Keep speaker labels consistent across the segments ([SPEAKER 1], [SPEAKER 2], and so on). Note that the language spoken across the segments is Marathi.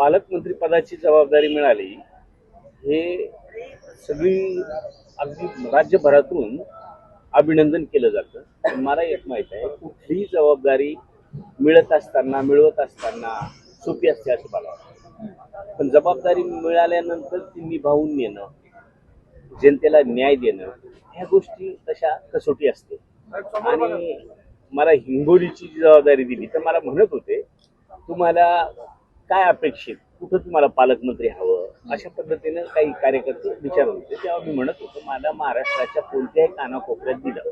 [SPEAKER 1] पालकमंत्री पदाची जबाबदारी मिळाली हे सगळी अगदी राज्यभरातून अभिनंदन केलं जातं. पण मला एक माहीत आहे कुठलीही जबाबदारी मिळत असताना मिळवत असताना सोपी असते असं मला वाटतं. पण जबाबदारी मिळाल्यानंतर ती निभावून नेणं जनतेला न्याय देणं ह्या गोष्टी तशा कसोटी असते. आणि मला हिंगोलीची जी जबाबदारी दिली. तर मला म्हणत होते तुम्हाला काय अपेक्षित? कुठं तुम्हाला पालकमंत्री हवं? अशा पद्धतीनं काही कार्यकर्ते विचारत होते. तेव्हा मी म्हणत होतो मला महाराष्ट्राच्या कोणत्याही कानाकोपऱ्यात दिलं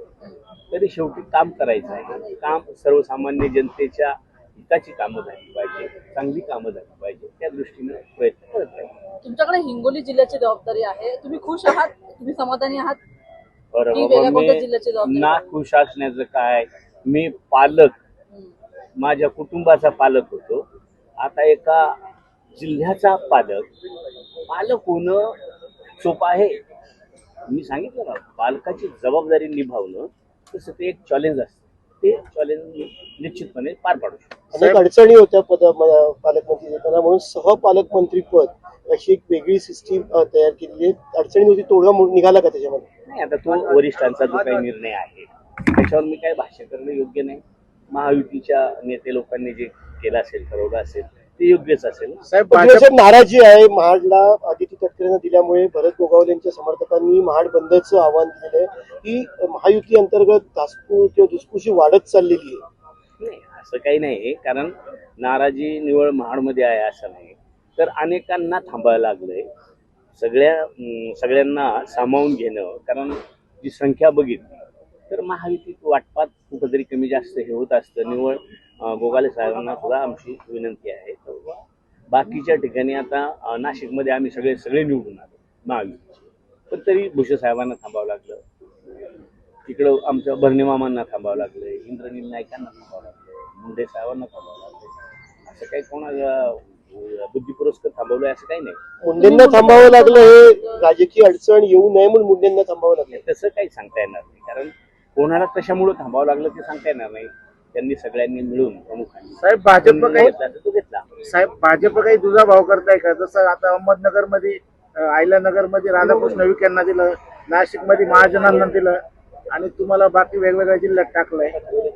[SPEAKER 1] तरी शेवटी काम करायचं आहे. काम सर्वसामान्य जनतेच्या हिताची कामं झाली पाहिजे चांगली कामं झाली पाहिजे त्या दृष्टीनं प्रयत्न करत आहे
[SPEAKER 2] तुमच्याकडे हिंगोली जिल्ह्याची जबाबदारी आहे. तुम्ही खुश आहात? तुम्ही समाधानी आहात?
[SPEAKER 1] बरं
[SPEAKER 2] की
[SPEAKER 1] बाबा,
[SPEAKER 2] वेगळ्या कोणत्या
[SPEAKER 1] मी
[SPEAKER 2] जिल्ह्याची जबाबदारी?
[SPEAKER 1] ना खुश असण्याचं काय? मी पालक. माझ्या कुटुंबाचा पालक होतो. आता एका जिल्ह्याचा पालक पालक होणं सोपं आहे. मी सांगितलं ना पालकाची जबाबदारी निभावणं तसं ते एक चॅलेंज असतं. ते चॅलेंज निश्चितपणे पार पाडू शकतो.
[SPEAKER 3] अनेक अडचणी होत्या पद पालकमंत्री देताना म्हणून सहपालकमंत्री पद अशी एक वेगळी सिस्टीम तयार केलेली आहे. अडचणी होती तोडगा निघाला का त्याच्यामध्ये?
[SPEAKER 1] नाही आता तो वरिष्ठांचा जो काही निर्णय आहे त्याच्यावर मी काय भाष्य करणं योग्य नाही. महायुतीच्या नेते लोकांनी जे केलं असेल ठरवलं असेल ते योग्यच असेल.
[SPEAKER 4] साहेब भाजप
[SPEAKER 3] नाराजी आहे महाडला आदित्य तटकरेंना दिल्यामुळे भरत गोगावले यांच्या समर्थकांनी महाड बंदचं आवाहन दिलेलं आहे. की महायुती अंतर्गत धासपू किंवा धुसफूशी वाढत चाललेली आहे.
[SPEAKER 1] नाही असं काही नाही कारण नाराजी निवळ महाडमध्ये आहे असं नाही तर अनेकांना थांबायला लागलंय. सगळ्या सगळ्यांना सामावून घेणं कारण जी संख्या बघितली तर महायुतीत वाटपात कुठंतरी कमी जास्त हे होत असतं. निवळ अं, गोगाले साहेबांना सुद्धा आमची विनंती आहे. बाकीच्या ठिकाणी आता नाशिकमध्ये आम्ही सगळे सगळे निवडून आलो महायुतीचे पण तरी भुसे साहेबांना थांबावं लागलं. तिकडं आमच्या भरणे मामांना थांबावं लागलं इंद्रनील नाईकांना थांबावं लागलं मुंडे साहेबांना थांबावं लागलं असं काही कोणाला बुद्धी पुरस्कार थांबवलंय असं काही नाही.
[SPEAKER 3] मुंडेंना थांबावं लागलं हे राजकीय अडचण येऊ नये म्हणून मुंडेंना थांबावं लागलं.
[SPEAKER 1] तसं काही सांगता येणार नाही. कारण कोणाला कशामुळं थांबावं लागलं ते सांगता येणार नाही. त्यांनी सगळ्यांनी मिळून प्रमुखांनी.
[SPEAKER 4] साहेब भाजप काही
[SPEAKER 1] घेतला तर तो घेतला.
[SPEAKER 4] साहेब भाजप काही दुजा भाव करताय का? जसं आता अहमदनगरमध्ये आयलानगरमध्ये राधाकृष्ण विखे यांना दिलं नाशिकमध्ये महाजनांना दिलं आणि तुम्हाला बाकी वेगवेगळ्या जिल्ह्यात टाकलंय.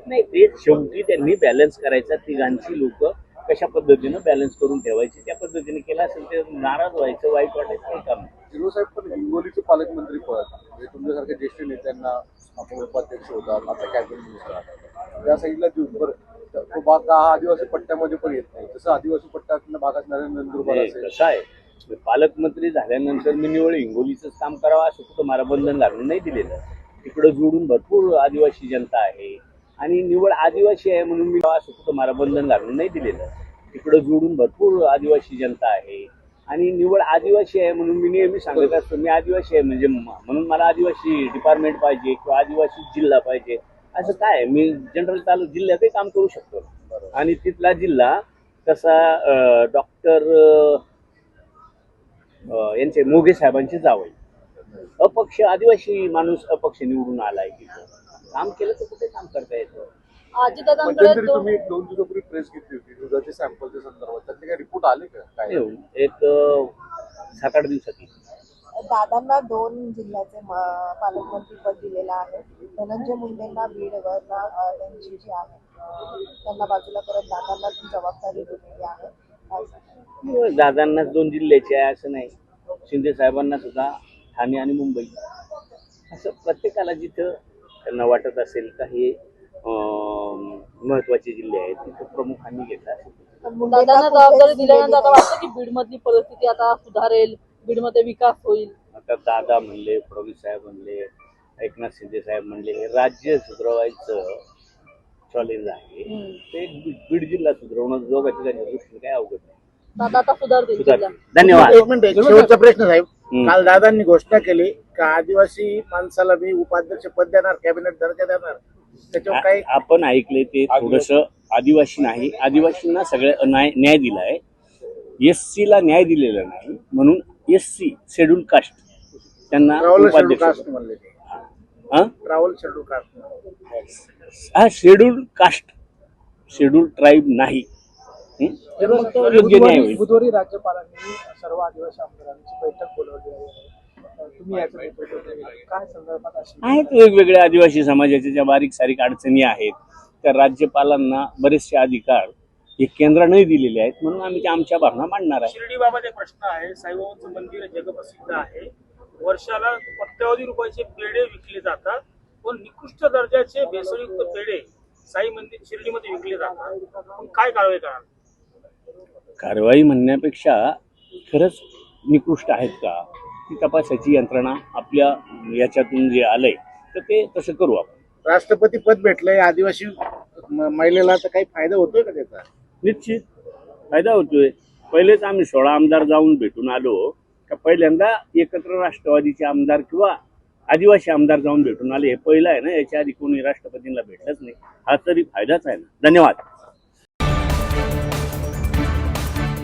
[SPEAKER 1] नाही ते शेवटी त्यांनी बॅलन्स करायचा. तिघांची लोक कशा पद्धतीनं बॅलन्स करून ठेवायची त्या पद्धतीने केलं असेल ते नाराज व्हायचं वाईट वाटायचं काही काम नाही.
[SPEAKER 5] हिरो साहेब पण हिंगोलीचे पालकमंत्री पद म्हणजे तुमच्यासारख्या ज्येष्ठ नेत्यांना आपण उपाध्यक्ष होतात आता कॅबिनेट मिनिस्टर आहात. त्या साईडला बरं. तो भाग हा आदिवासी पट्ट्यामध्ये पण येत नाही. जसं आदिवासी पट्ट्यातल्या भागात नरेंद्र नंदुरबार असेल.
[SPEAKER 1] कसं आहे? मी पालकमंत्री झाल्यानंतर मी निवळ हिंगोलीच काम करावं असं कुठं मला बंधन घालून नाही दिलेलं. तिकडं जोडून भरपूर आदिवासी जनता आहे. आणि निवड आदिवासी आहे म्हणून मी असं कुठं मला बंधन घालून नाही दिलेलं. तिकडं जोडून भरपूर आदिवासी जनता आहे. आणि निवड आदिवासी आहे म्हणून मी नेहमी सांगत असतो मी आदिवासी आहे म्हणजे म्हणून मला आदिवासी डिपार्टमेंट पाहिजे किंवा आदिवासी जिल्हा पाहिजे असं काय? मी जनरल तालुक जिल्ह्यातही काम करू शकतो. आणि तिथला जिल्हा तसा डॉक्टर यांचे मोघे साहेबांचे जावई. अपक्ष आदिवासी माणूस अपक्ष निवडून आलाय तिथं. काम केलं तर कुठे काम करता येतं?
[SPEAKER 5] तुम्ही एक दोन दिवसापूर्वी प्रेस घेतली होती. सॅम्पलच्या संदर्भात. त्यातले काही रिपोर्ट आले का? काय?
[SPEAKER 1] येऊन एक सात आठ दिवसात येईल.
[SPEAKER 6] दादांना दोन जिल्ह्याचे पालकमंत्री पद दिलेलं आहे. धनंजय मुंडेंना बीडवर त्यांची जी आहे त्यांना बाजूला करत दादांना ती जबाबदारी दिलेली आहे. सांगाल?
[SPEAKER 1] दादांनाच दोन जिल्ह्याचे आहे असं नाही. शिंदे साहेबांना सुद्धा ठाणे आणि मुंबई. असं प्रत्येकाला जिथं त्यांना वाटत असेल का हे महत्त्वाचे जिल्हे आहेत तिथं प्रमुखांनी घेतला
[SPEAKER 2] दादांना जबाबदारी दिल्यानंतर आता वाटतं की बीड मधली परिस्थिती आता सुधारेल बीडमध्ये विकास होईल.
[SPEAKER 1] आता दादा म्हणले फडणवीस साहेब म्हणले एकनाथ शिंदे साहेब म्हणले हे राज्य सुधारवायचं चॅलेंज आहे. ते बीड जिल्हा सुधारवणं दोघांच्या दृष्टीने काय अवघड नाही.
[SPEAKER 2] दादा आता सुधारतील
[SPEAKER 1] धन्यवाद.
[SPEAKER 4] एक मिनिट एक शेवटचा प्रश्न साहेब.
[SPEAKER 1] हम्म.
[SPEAKER 4] काल दादांनी घोषणा केली का आदिवासी माणसाला मी उपाध्यक्ष पद देणार कॅबिनेट दर्जा देणार? त्याच्यावर काही
[SPEAKER 1] आपण ऐकले ते थोडस आदिवासी नाही. आदिवासींना सगळ्या न्याय न्याय दिलाय. एस सी ला न्याय दिलेला नाही. म्हणून एस सी शेड्यूल कास्ट त्यांना हा?
[SPEAKER 4] शेड्यूल कास्ट
[SPEAKER 1] शेड्यूल ट्राईब नाही. योग्य न्याय होईल.
[SPEAKER 7] बुधवारी राज्यपालांनी सर्व आदिवासी आमदारांची बैठक बोलवली आहे. तुम्ही याचं नेतृत्व केलं. काय संदर्भात अशी
[SPEAKER 1] आहेत वेगवेगळ्या आदिवासी समाजाच्या ज्या बारीक सारीक अडचणी आहेत त्या राज्यपालांना बरेचसे अधिकार हे केंद्राने दिलेले आहेत. म्हणून आम्ही त्या आमच्या भावना मांडणार आहे.
[SPEAKER 8] शिर्डीबाबत एक प्रश्न आहे साईबाबांचं मंदिर जगप्रसिद्ध आहे. वर्षाला कोट्यावधी रुपयाचे पेढे विकले जातात पण निकृष्ट दर्जाचे भेसळयुक्त पेढे साई मंदिर शिर्डीमध्ये विकले जातात. पण काय कारवाई कराल?
[SPEAKER 1] कारवाई म्हणण्यापेक्षा खरंच निकृष्ट आहेत का? ती तपासाची यंत्रणा आपल्या याच्यातून जे आलंय तर ते तसं करू आपण.
[SPEAKER 4] राष्ट्रपती पद भेटलंय आदिवासी महिलेला तर काही फायदा होतोय का त्याचा?
[SPEAKER 1] निश्चित. फायदा होतोय. पहिलेच आम्ही सोळा आमदार जाऊन भेटून आलो का पहिल्यांदा एकत्र राष्ट्रवादीचे आमदार किंवा आदिवासी आमदार जाऊन भेटून आले हे पहिलं आहे ना याच्या आधी कोणी राष्ट्रपतींना भेटलंच नाही. हा तरी फायदाच आहे ना. धन्यवाद.